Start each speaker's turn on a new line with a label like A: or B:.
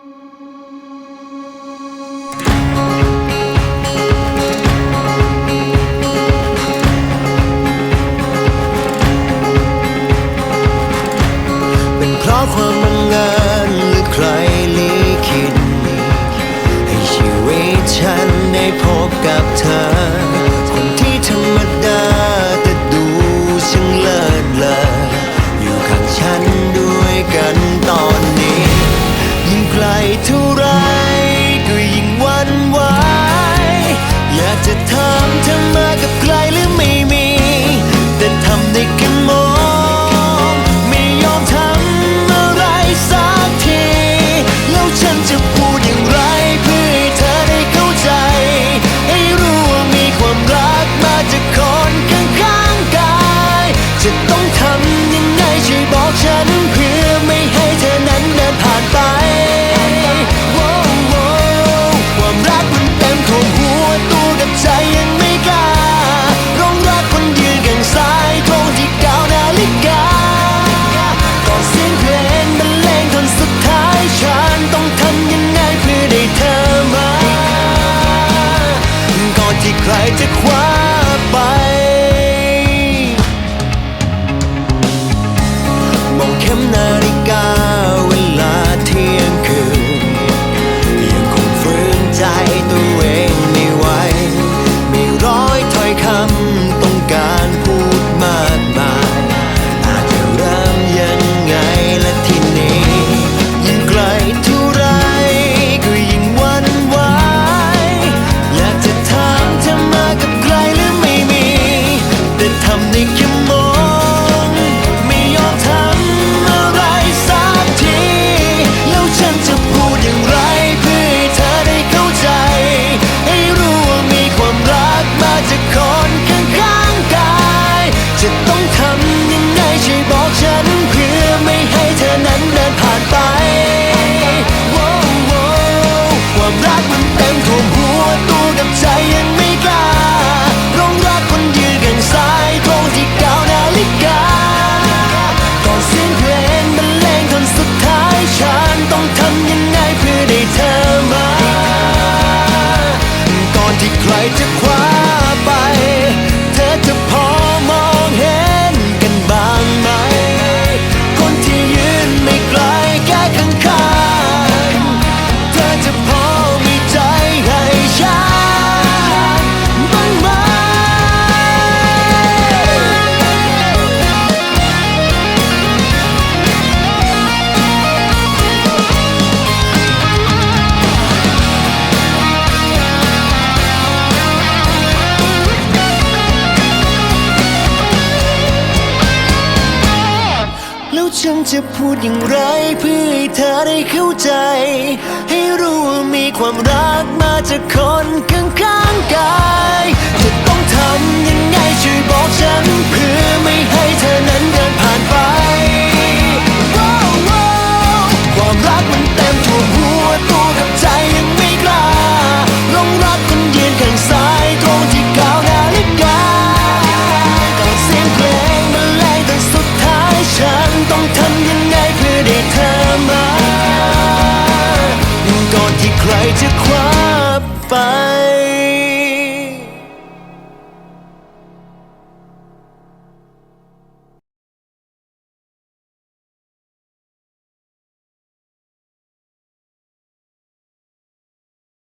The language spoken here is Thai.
A: เป็นเพราะความบังเอิญหรือใครลิขิตให้ชีวิตฉันได้พบกับเธอ จะต้องทำ ฉันจะพูดอย่างไรเพื่อให้เธอได้เข้าใจ ให้รู้ว่ามีความรักมาจากคนข้างข้างกาย จะต้องทำยังไงช่วยบอกฉันเพื่อไม่ให้ ใครจะคว้าไป